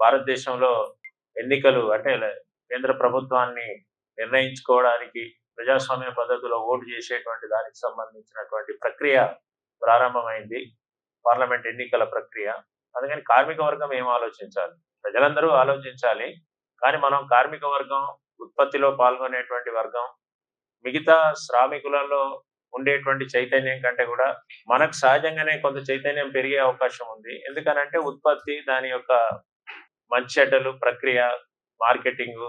భారతదేశంలో ఎన్నికలు అంటే కేంద్ర ప్రభుత్వాన్ని నిర్ణయించుకోవడానికి ప్రజాస్వామ్య పద్ధతిలో ఓటు చేసేటువంటి దానికి సంబంధించినటువంటి ప్రక్రియ ప్రారంభమైంది. పార్లమెంట్ ఎన్నికల ప్రక్రియ. అందుకని కార్మిక వర్గం ఏం ఆలోచించాలి? ప్రజలందరూ ఆలోచించాలి. కానీ మనం కార్మిక వర్గం ఉత్పత్తిలో పాల్గొనేటువంటి వర్గం మిగతా శ్రామికులలో ఉండేటువంటి చైతన్యం కంటే కూడా మనకు సహజంగానే కొంత చైతన్యం పెరిగే అవకాశం ఉంది. ఎందుకనంటే ఉత్పత్తి దాని యొక్క మంచి చెడ్డలు ప్రక్రియ మార్కెటింగ్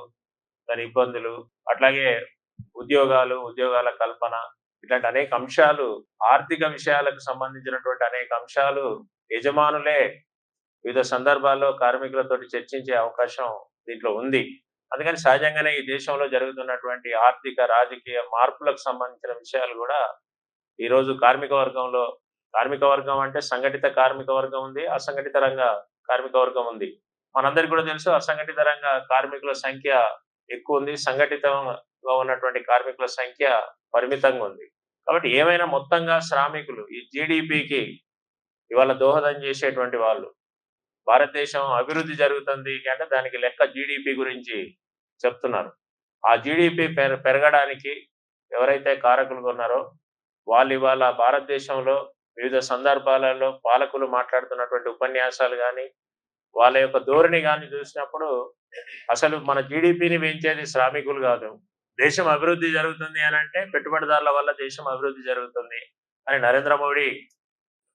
దాని ఇబ్బందులు అట్లాగే ఉద్యోగాలు ఉద్యోగాల కల్పన ఇట్లాంటి అనేక అంశాలు ఆర్థిక విషయాలకు సంబంధించినటువంటి అనేక అంశాలు యజమానులే వివిధ సందర్భాల్లో కార్మికులతో చర్చించే అవకాశం దీంట్లో ఉంది. అందుకని సహజంగానే ఈ దేశంలో జరుగుతున్నటువంటి ఆర్థిక రాజకీయ మార్పులకు సంబంధించిన విషయాలు కూడా ఈరోజు కార్మిక వర్గంలో కార్మిక వర్గం అంటే సంఘటిత కార్మిక వర్గం ఉంది అసంఘటిత రంగ కార్మిక వర్గం ఉంది. మనందరికీ కూడా తెలుసు అసంఘటిత రంగ కార్మికుల సంఖ్య ఎక్కువ ఉంది సంఘటితంగా ఉన్నటువంటి కార్మికుల సంఖ్య పరిమితంగా ఉంది. కాబట్టి ఏమైనా మొత్తంగా శ్రామికులు ఈ జీడిపికి ఇవాళ దోహదం చేసేటువంటి వాళ్ళు భారతదేశం అభివృద్ధి జరుగుతుంది అంటే దానికి లెక్క జీడిపి గురించి చెప్తున్నారు. ఆ జీడిపి పెరగడానికి ఎవరైతే కారకులు ఉన్నారో వాళ్ళు ఇవాళ భారతదేశంలో వివిధ సందర్భాలలో పాలకులు మాట్లాడుతున్నటువంటి ఉపన్యాసాలు కానీ వాళ్ళ యొక్క ధోరణి కానీ చూసినప్పుడు అసలు మన జీడిపిని పెంచేది శ్రామికులు కాదు. దేశం అభివృద్ధి జరుగుతుంది అని అంటే పెట్టుబడిదారుల వల్ల దేశం అభివృద్ధి జరుగుతుంది అని నరేంద్ర మోడీ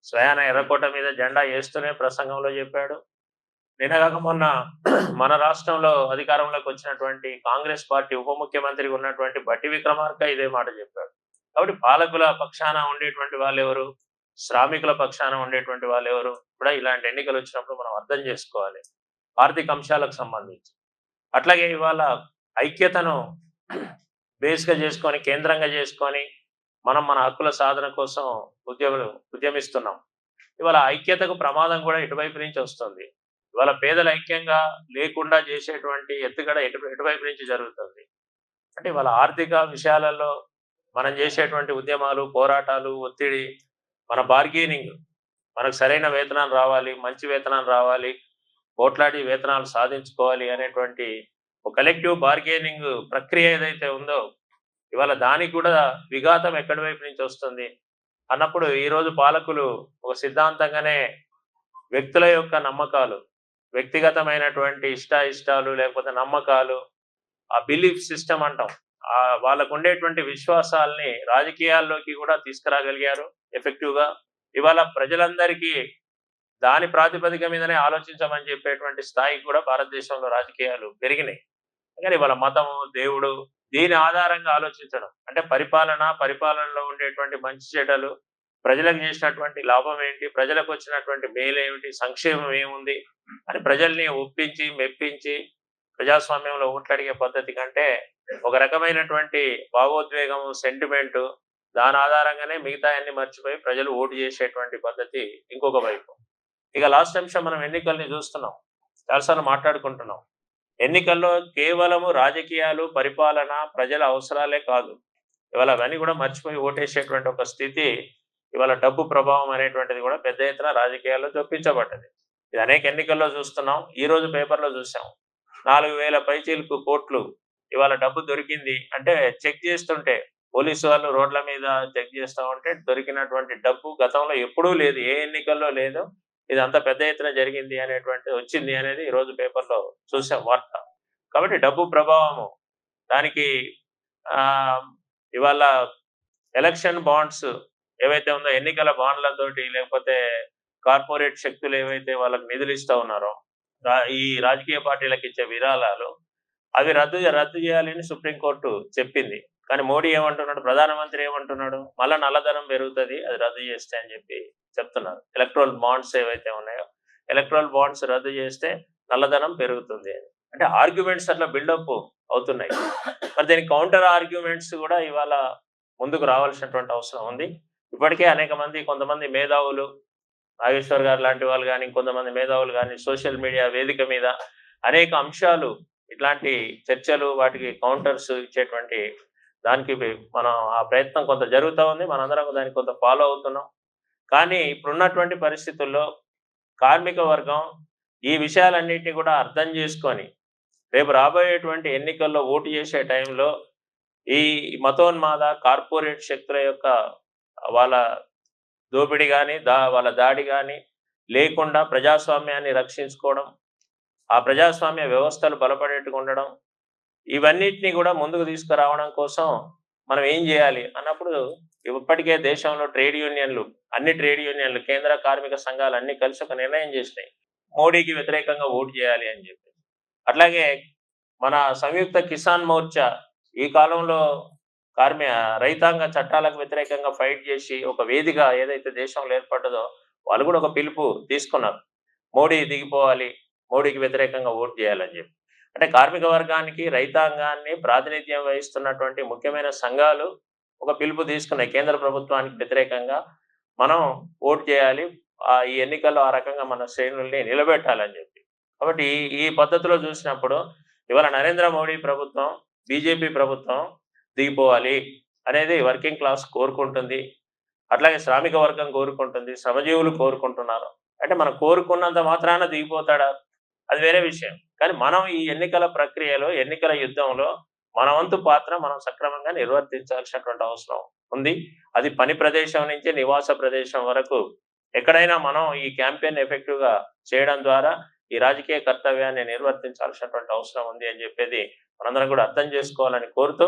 స్వయాన ఎర్రకోట మీద జెండా వేస్తూనే ప్రసంగంలో చెప్పాడు. నిన్నగాక మొన్న మన రాష్ట్రంలో అధికారంలోకి వచ్చినటువంటి కాంగ్రెస్ పార్టీ ఉప ముఖ్యమంత్రి ఉన్నటువంటి బట్టి విక్రమార్క ఇదే మాట చెప్పాడు. కాబట్టి పాలకుల పక్షాన ఉండేటువంటి వాళ్ళు ఎవరు శ్రామికుల పక్షాన ఉండేటువంటి వాళ్ళు ఎవరు కూడా ఇలాంటి ఎన్నికలు వచ్చినప్పుడు మనం అర్థం చేసుకోవాలి. ఆర్థిక అంశాలకు సంబంధించి. అట్లాగే ఇవాళ ఐక్యతను బేస్గా చేసుకొని కేంద్రంగా చేసుకొని మనం మన హక్కుల సాధన కోసం ఉద్యమ ఉద్యమిస్తున్నాం. ఇవాళ ఐక్యతకు ప్రమాదం కూడా ఇటువైపు నుంచి వస్తుంది. ఇవాళ పేదల ఐక్యంగా లేకుండా చేసేటువంటి ఎత్తుగడ ఎటు ఎటువైపు నుంచి జరుగుతుంది. అంటే ఇవాళ ఆర్థిక విషయాలలో మనం చేసేటువంటి ఉద్యమాలు పోరాటాలు ఒత్తిడి మన బార్గెనింగ్ మనకు సరైన వేతనాలు రావాలి మంచి వేతనాలు రావాలి పోట్లాడి వేతనాలు సాధించుకోవాలి అనేటువంటి ఒక కలెక్టివ్ బార్గెనింగ్ ప్రక్రియ ఏదైతే ఉందో ఇవాళ దానికి కూడా విఘాతం ఎక్కడి వైపు నుంచి వస్తుంది? అన్నప్పుడు ఈరోజు పాలకులు ఒక సిద్ధాంతంగానే వ్యక్తుల యొక్క నమ్మకాలు వ్యక్తిగతమైనటువంటి ఇష్ట ఇష్టాలు లేకపోతే నమ్మకాలు ఆ బిలీఫ్ సిస్టమ్ అంటాం. ఆ వాళ్ళకు ఉండేటువంటి విశ్వాసాలని రాజకీయాల్లోకి కూడా తీసుకురాగలిగారు. ఎఫెక్టివ్గా ఇవాళ ప్రజలందరికీ దాని ప్రాతిపదిక మీదనే ఆలోచించమని చెప్పేటువంటి స్థాయికి కూడా భారతదేశంలో రాజకీయాలు పెరిగినాయి. కానీ ఇవాళ మతము దేవుడు దీని ఆధారంగా ఆలోచించడం అంటే పరిపాలన పరిపాలనలో ఉండేటువంటి మంచి చెడ్డలు ప్రజలకు చేసినటువంటి లాభం ఏంటి ప్రజలకు వచ్చినటువంటి మేలు ఏమిటి సంక్షేమం ఏముంది అని ప్రజల్ని ఒప్పించి మెప్పించి ప్రజాస్వామ్యంలో ఓట్లడిగే పద్ధతి కంటే ఒక రకమైనటువంటి భావోద్వేగం సెంటిమెంట్ దాని ఆధారంగానే మిగతా అన్ని మర్చిపోయి ప్రజలు ఓటు చేసేటువంటి పద్ధతి ఇంకొక వైపు. ఇక లాస్ట్ అంశం మనం ఎన్నికల్ని చూస్తున్నాం. చాలాసార్లు మాట్లాడుకుంటున్నాం. ఎన్నికల్లో కేవలము రాజకీయాలు పరిపాలన ప్రజల అవసరాలే కాదు. ఇవాళ అవన్నీ కూడా మర్చిపోయి ఓటేసేటువంటి ఒక స్థితి ఇవాళ డబ్బు ప్రభావం అనేటువంటిది కూడా పెద్ద ఎత్తున రాజకీయాల్లో చొప్పించబడ్డది. ఇది అనేక ఎన్నికల్లో చూస్తున్నాం. ఈ రోజు పేపర్లో చూసాం. నాలుగు వేల పైచీలకు కోట్లు ఇవాళ డబ్బు దొరికింది. అంటే చెక్ చేస్తుంటే పోలీసు వాళ్ళు రోడ్ల మీద చెక్ చేస్తా ఉంటే దొరికినటువంటి డబ్బు గతంలో ఎప్పుడూ లేదు ఏ ఎన్నికల్లో లేదు ఇది అంత పెద్ద ఎత్తున జరిగింది అనేటువంటి వచ్చింది అనేది ఈ రోజు పేపర్లో చూసాం వార్త. కాబట్టి డబ్బు ప్రభావము దానికి ఇవాళ ఎలక్షన్ బాండ్స్ ఏవైతే ఉందో ఎన్నికల బాండ్లతోటి లేకపోతే కార్పొరేట్ శక్తులు ఏవైతే వాళ్ళకి నిధులు ఇస్తూ ఉన్నారో ఈ రాజకీయ పార్టీలకు ఇచ్చే విరాళాలు అవి రద్దు రద్దు చేయాలని సుప్రీంకోర్టు చెప్పింది. కానీ మోడీ ఏమంటున్నాడు? ప్రధానమంత్రి ఏమంటున్నాడు? మళ్ళా నల్లధనం పెరుగుతుంది అది రద్దు చేస్తే అని చెప్పి చెప్తున్నారు. ఎలక్ట్రల్ బాండ్స్ ఏవైతే ఉన్నాయో ఎలక్ట్రల్ బాండ్స్ రద్దు చేస్తే నల్లధనం పెరుగుతుంది అని. అంటే ఆర్గ్యుమెంట్స్ అట్లా బిల్డప్ అవుతున్నాయి. మరి దీనికి కౌంటర్ ఆర్గ్యుమెంట్స్ కూడా ఇవాళ ముందుకు రావాల్సినటువంటి అవసరం ఉంది. ఇప్పటికే అనేక మంది కొంతమంది మేధావులు నాగేశ్వర్ గారు లాంటి వాళ్ళు కానీ కొంతమంది మేధావులు కానీ సోషల్ మీడియా వేదిక మీద అనేక అంశాలు ఇట్లాంటి చర్చలు వాటికి కౌంటర్స్ ఇచ్చేటువంటి దానికి మనం ఆ ప్రయత్నం కొంత జరుగుతూ ఉంది. మనందరం దానికి కొంత ఫాలో అవుతున్నాం. కానీ ఇప్పుడున్నటువంటి పరిస్థితుల్లో కార్మిక వర్గం ఈ విషయాలన్నింటినీ కూడా అర్థం చేసుకొని రేపు రాబోయేటువంటి ఎన్నికల్లో ఓటు చేసే టైంలో ఈ మతోన్మాద కార్పొరేట్ శక్తుల యొక్క వాళ్ళ దోపిడీ కానీ దా వాళ్ళ దాడి కానీ లేకుండా ప్రజాస్వామ్యాన్ని రక్షించుకోవడం ఆ ప్రజాస్వామ్య వ్యవస్థలు బలపడేట్టుగా ఉండడం ఇవన్నిటిని కూడా ముందుకు తీసుకురావడం కోసం మనం ఏం చేయాలి అన్నప్పుడు ఇప్పటికే దేశంలో ట్రేడ్ యూనియన్లు అన్ని ట్రేడ్ యూనియన్లు కేంద్ర కార్మిక సంఘాలు అన్ని కలిసి ఒక నిర్ణయం చేసినాయి. మోడీకి వ్యతిరేకంగా ఓటు చేయాలి అని చెప్పి. అట్లాగే మన సంయుక్త కిసాన్ మోర్చా ఈ కాలంలో కార్మి రైతాంగ చట్టాలకు వ్యతిరేకంగా ఫైట్ చేసి ఒక వేదిక ఏదైతే దేశంలో ఏర్పడ్డదో వాళ్ళు కూడా ఒక పిలుపు తీసుకున్నారు. మోడీ దిగిపోవాలి మోడీకి వ్యతిరేకంగా ఓటు చేయాలని చెప్పి. అంటే కార్మిక వర్గానికి రైతాంగాన్ని ప్రాతినిధ్యం వహిస్తున్నటువంటి ముఖ్యమైన సంఘాలు ఒక పిలుపు తీసుకున్నాయి. కేంద్ర ప్రభుత్వానికి వ్యతిరేకంగా మనం ఓటు చేయాలి. ఆ ఈ ఎన్నికల్లో ఆ రకంగా మన శ్రేణుల్ని నిలబెట్టాలని చెప్పి. కాబట్టి ఈ- ఈ పద్ధతిలో చూసినప్పుడు ఇవాళ నరేంద్ర మోడీ ప్రభుత్వం బీజేపీ ప్రభుత్వం దిగిపోవాలి అనేది వర్కింగ్ క్లాస్ కోరుకుంటుంది. అట్లాగే శ్రామిక వర్గం కోరుకుంటుంది. శ్రమజీవులు కోరుకుంటున్నారు. అంటే మనం కోరుకున్నంత మాత్రాన దిగిపోతాడా? అది వేరే విషయం. కానీ మనం ఈ ఎన్నికల ప్రక్రియలో ఎన్నికల యుద్ధంలో మన వంతు పాత్ర మనం సక్రమంగా నిర్వర్తించాల్సినటువంటి అవసరం ఉంది. అది పని ప్రదేశం నుంచి నివాస ప్రదేశం వరకు ఎక్కడైనా మనం ఈ క్యాంపెయిన్ ఎఫెక్టివ్గా చేయడం ద్వారా ఈ రాజకీయ కర్తవ్యాన్ని నిర్వర్తించాల్సినటువంటి అవసరం ఉంది అని చెప్పేది మనందరం కూడా అర్థం చేసుకోవాలని కోరుతూ